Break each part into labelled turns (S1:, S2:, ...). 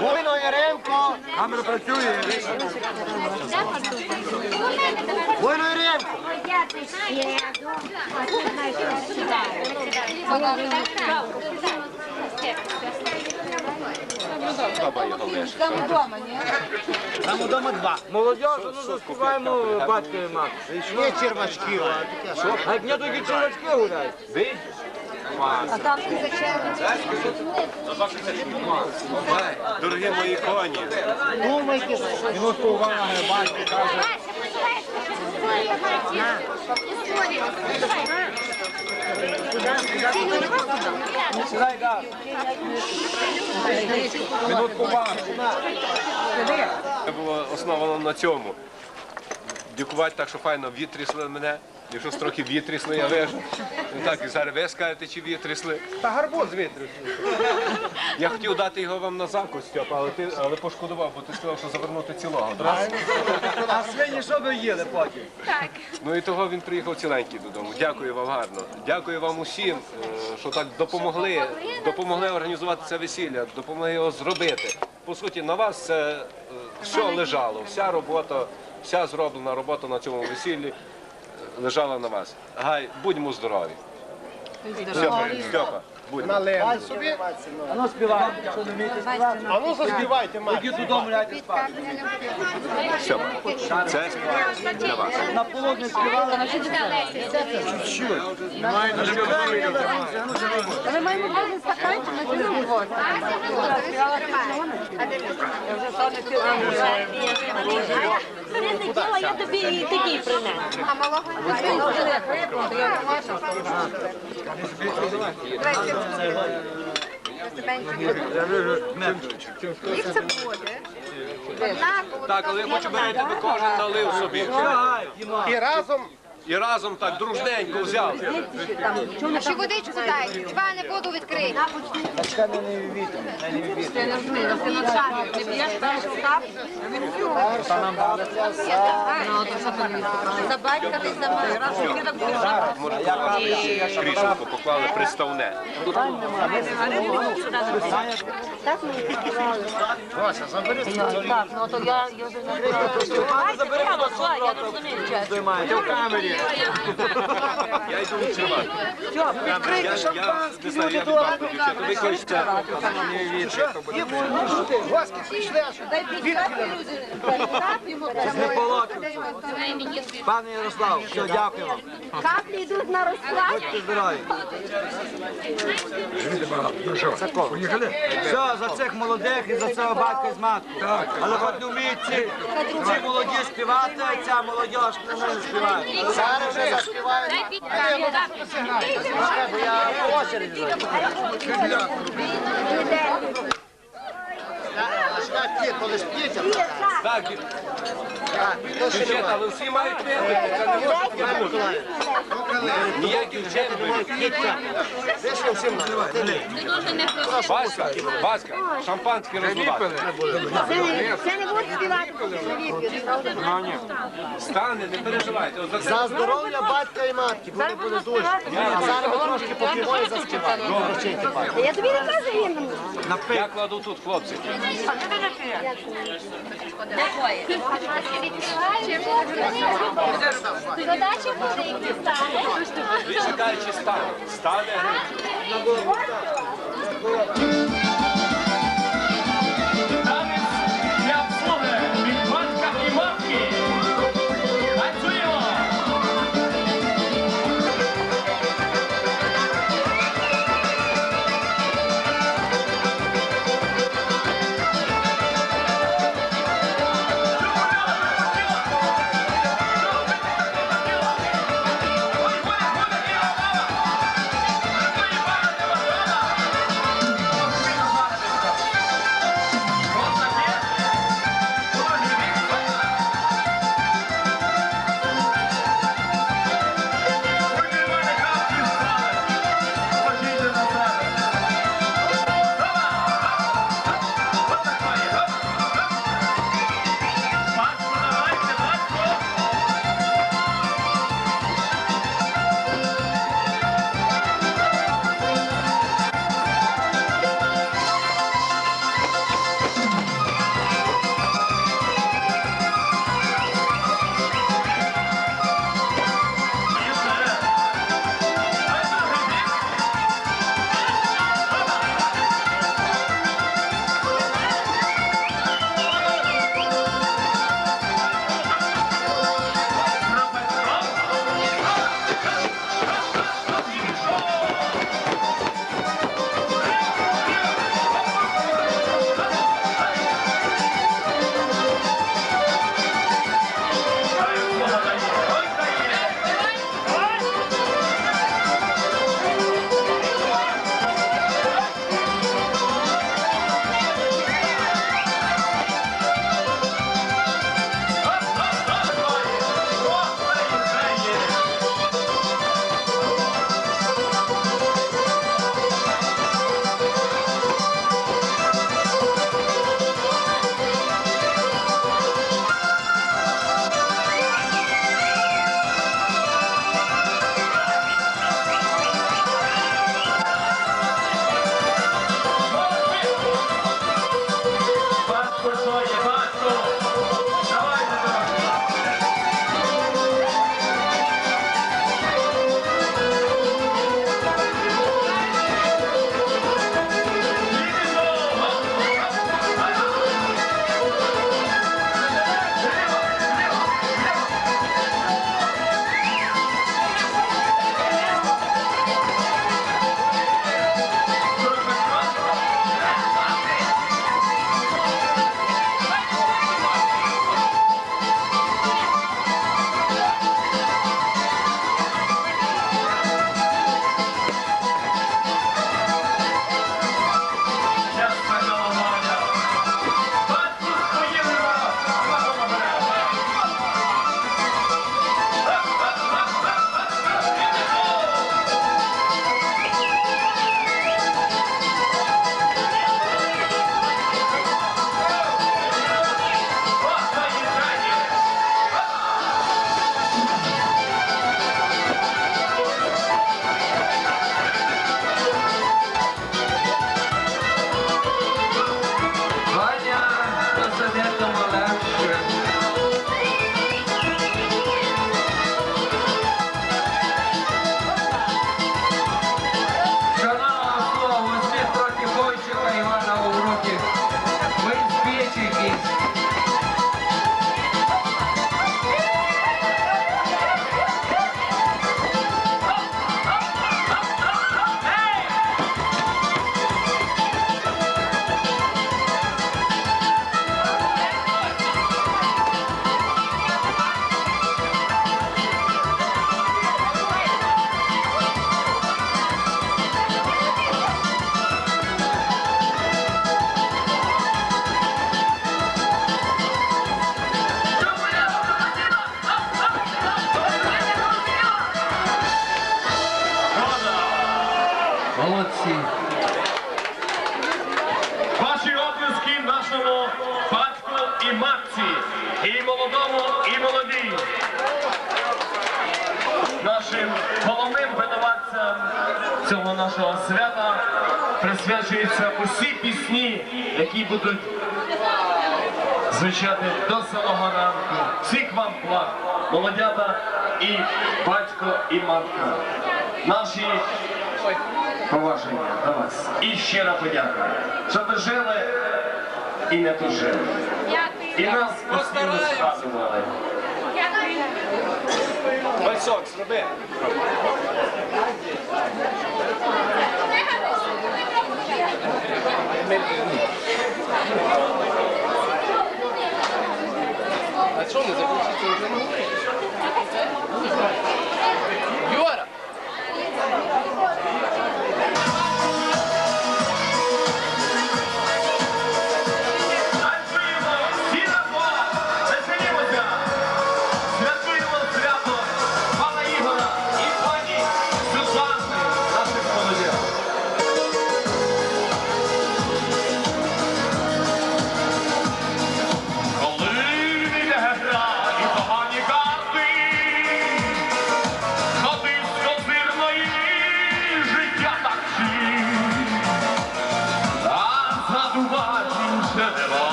S1: Буйно Яремко.
S2: Камера працює.
S1: Буйно Яремко.
S2: Там удома два. Молодіж, ну заспіваємо батька і мати.
S1: Є червачків, а
S2: не тоді чоловічки гуляють.
S3: Дорогі мої коні,
S1: Думайте,
S2: Минутку уваги, батько каже. Минутку уваги.
S3: це було основано на цьому. Дякувати так, що файно вітрісли мене. Якщо трохи вітрісли, я вижу. Ну так, і зараз ви скажете, чи вітрісли.
S2: Та гарбуз витрусив.
S3: Я хотів дати його вам на закус, Стьопа, але ти але пошкодував, бо ти сказав, що завернути цілого.
S2: А свині що ви їли потім?
S3: Ну і того він приїхав ціленький додому. Дякую вам гарно. Дякую вам усім, е, що так допомогли, допомогли організувати це весілля, допомогли його зробити. По суті, на вас це е, все лежало. Вся робота, вся зроблена робота на цьому весіллі лежала на вас. Гай, будьмо здорові. Стьопа, Стьопа,
S1: належить собі.
S2: А ну співай, що не вмієте співати.
S1: А ну заспівайте, мать.
S2: Ідіть додому, ляйте спати.
S3: Стьопа, це для вас.
S2: На полудні співали, на
S4: Ми маємо бути стаканчик на цілому воду.
S5: я тобі і такий принесу.
S4: А малого
S3: Так, але я хочу щоб ви кожен налив собі.
S1: І разом
S3: І разом так дружненько взяли.
S4: А ще водичку дайте. Два не воду відкрий.
S5: За батька ти сама.
S3: Кріселко поклали приставне.
S1: Вася, забери
S5: Так, ну то я я вже не я пішла, я не розумію.
S2: Знімаєте в камері.
S3: Я йду не знаю, я відбавлю, дівчата. Ви хочете
S1: Васьки прийшли, аж
S2: Пане Ярослав, все, дякую вам.
S4: Каплі йдуть на розклад.
S2: Будьте здорові. Все, за цих молодих і за цього батька з матку. Але хоч не ці, молоді співати, а ця молодь не співати.
S1: Зараз вже заспіваємо. Бо я в очереді. А ті, коли спіться,
S3: Так, дівчата, але всі мають випити. Це не може вчені.
S1: вийшли
S3: Васька, Васька, шампанське розливати.
S4: Це не буде співати, коли
S3: Стане, не переживайте. За
S1: здоров'я батька і матки, вони були дуже. А зараз ми трошки поп'ємо і заспіваємо.
S4: Я тобі не кажу гімн.
S3: я кладу тут, хлопці.
S4: Задача буде
S3: Ви чекаючи стане. Стане.
S6: молоду і молоді. Нашим головним винуватцям цього нашого свята присвячуються усі пісні, які будуть звучати до самого ранку. Всіх вам благ, молодята і батько, і матка. Наші поваження до вас. І щира подяка, щоб дожили і не тужили. И нас пустили сказували.
S3: Пальцок, зроби. А что не
S6: заключите уже не
S2: Юра!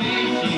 S2: Yeah.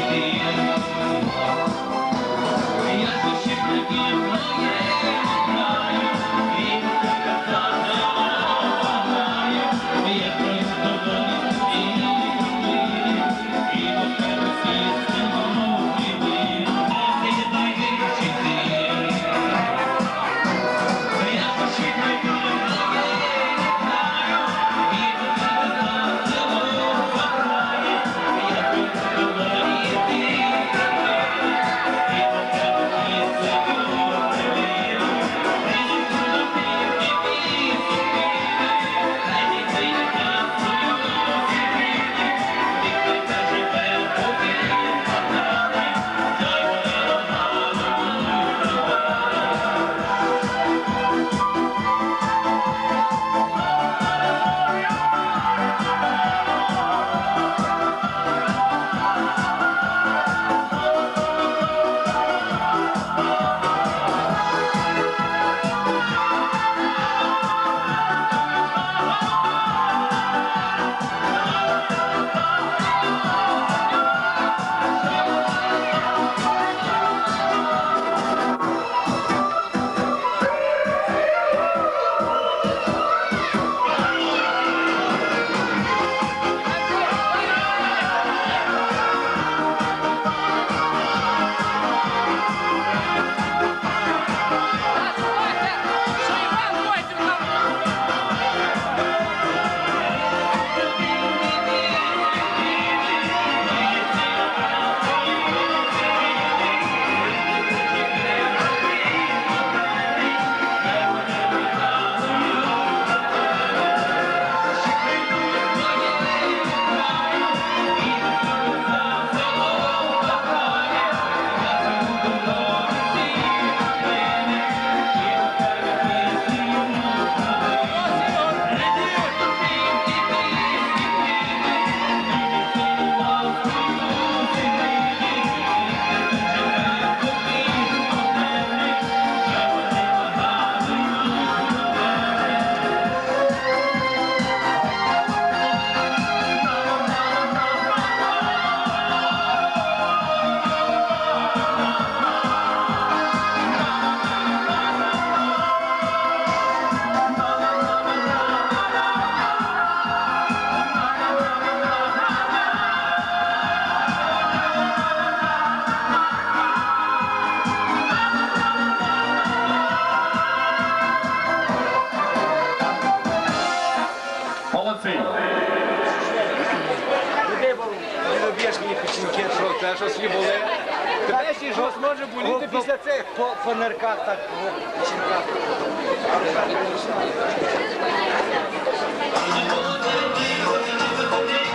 S2: Цих.
S7: По, по нирках так. по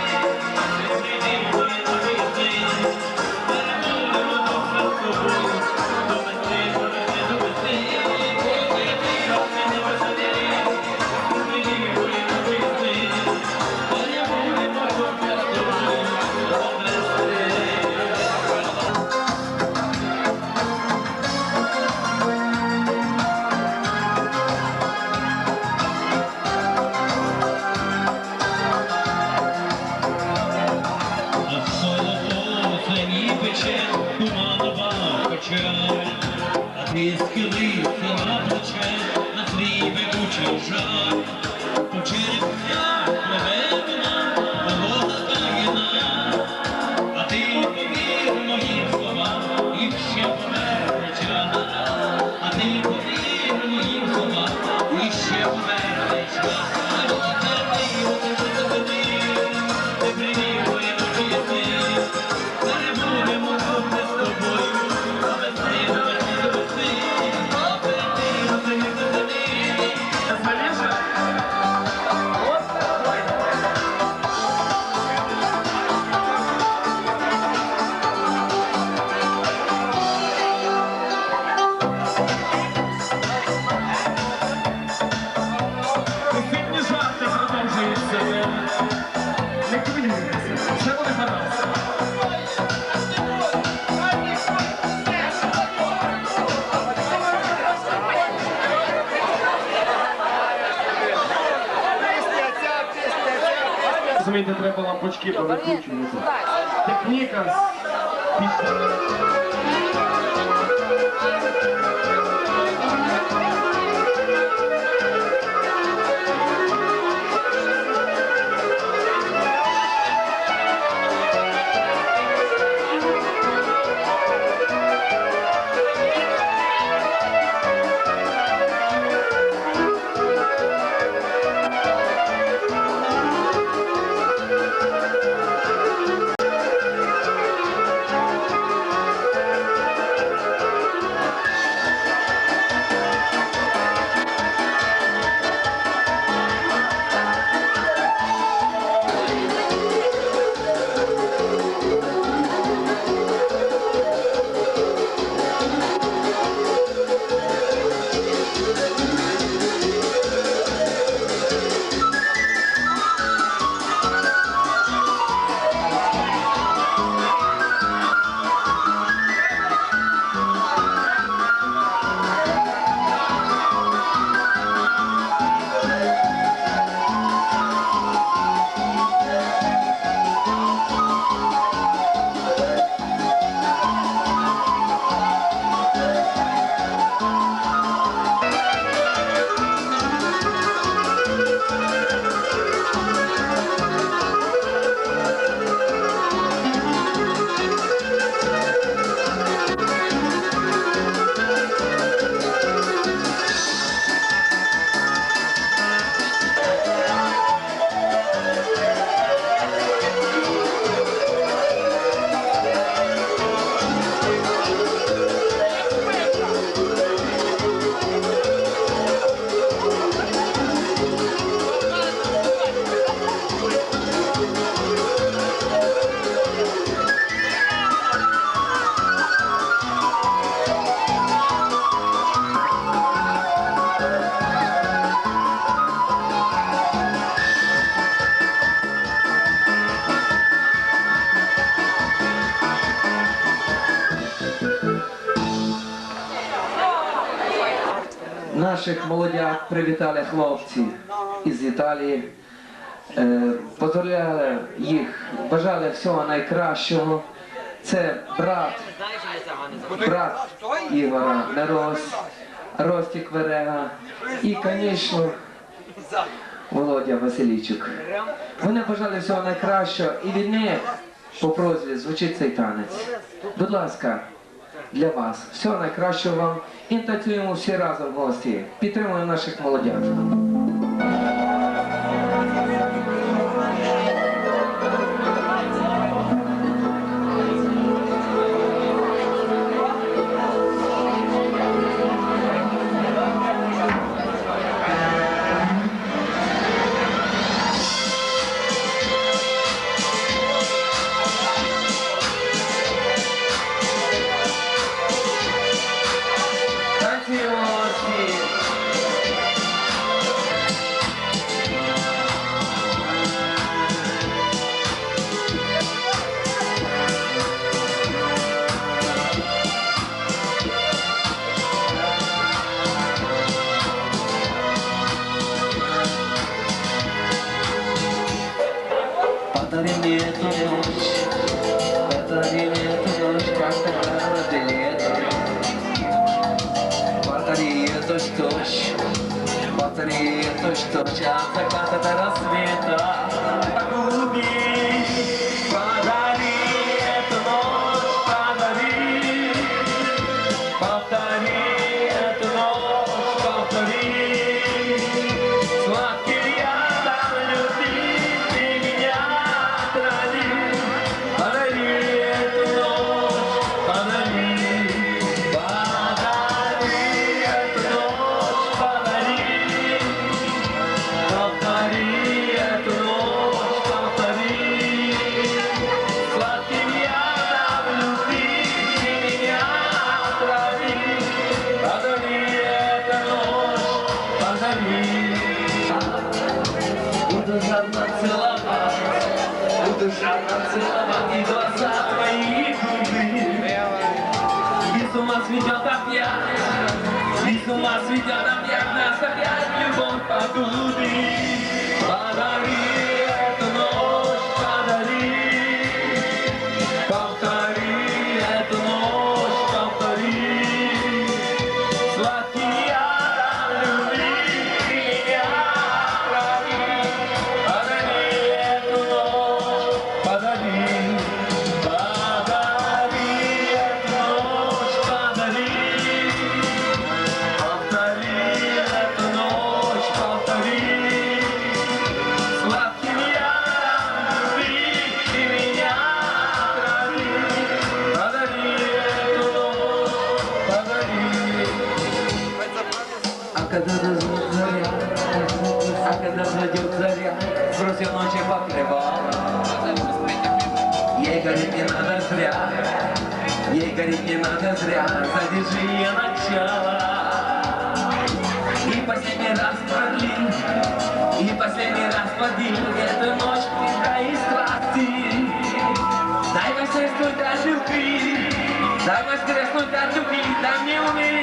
S6: треба перекручуються. Техніка.
S8: Наших молодят привітали хлопці із Італії. Е, Поздравляли їх, бажали всього найкращого. Це брат, брат Ігора Нерос, Ростік Верега і, звісно, Володя Василійчук. Вони бажали всього найкращого і від них по прозві звучить цей танець. Будь ласка, для вас всього найкращого вам і танцюємо всі разом в гості. Підтримуємо наших молодят.
S7: Точь точь от заката до рассвета ума сведет опять, и с ума сведет опять нас опять любовь погуби Подари заря, сбросим ночи покрывало. Ей гореть не надо зря, ей гореть не надо зря, задержи ее начало. И последний раз продли, и последний раз подли эту ночь пуска и страсти. Дай воскреснуть от любви, дай воскреснуть от любви, дай мне умереть.